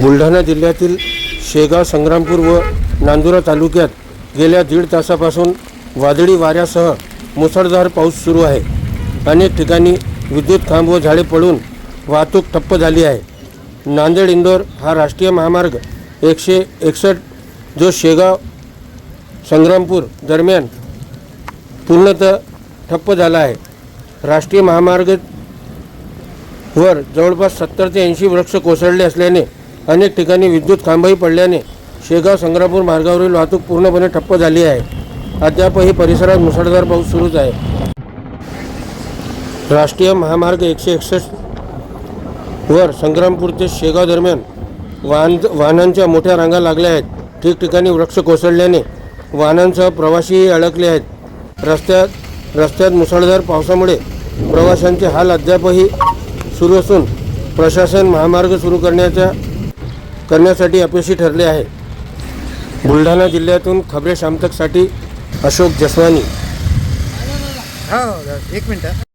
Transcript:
बुलढाणा जिल्ह्यातील शेगाव संग्रामपूर व नांदुरा तालुक्यात गेल्या दीड तासापासून वादळी वाऱ्यासह मुसळधार पाऊस सुरू आहे. अनेक ठिकाणी विद्युत खांब व झाडे पडून वाहतूक ठप्प झाली आहे. नांदेड इंदोर हा राष्ट्रीय महामार्ग एकशे एकसष्ट जो शेगाव संग्रामपूर दरम्यान पूर्णतः ठप्प झाला आहे. राष्ट्रीय महामार्ग वर जवळपास सत्तर ते ऐंशी वृक्ष कोसळले असल्याने अनेक ठिकाणी विद्युत खांबही पडल्याने शेगाव संग्रामपूर मार्गावरील वाहतूक पूर्णपणे ठप्प झाली आहे. अद्यापही परिसरात मुसळधार पाऊस सुरूच आहे. राष्ट्रीय महामार्ग एकशे एकसष्ट वर संग्रामपूर ते शेगाव दरम्यान वाहन वाहनांच्या मोठ्या रांगा लागल्या आहेत. ठिकठिकाणी वृक्ष कोसळल्याने वाहनांसह प्रवासीही अडकले आहेत. रस्त्यात रस्त्यात मुसळधार पावसामुळे प्रवाशांचे हाल अद्यापही सुरू असून प्रशासन महामार्ग सुरू करण्याच्या करण्यासाठी अपयशी ठरले आहे. बुलढाणा जिल्ह्यातून खबरे शामतकसाठी अशोक जसवानी. हो एक मिनटं.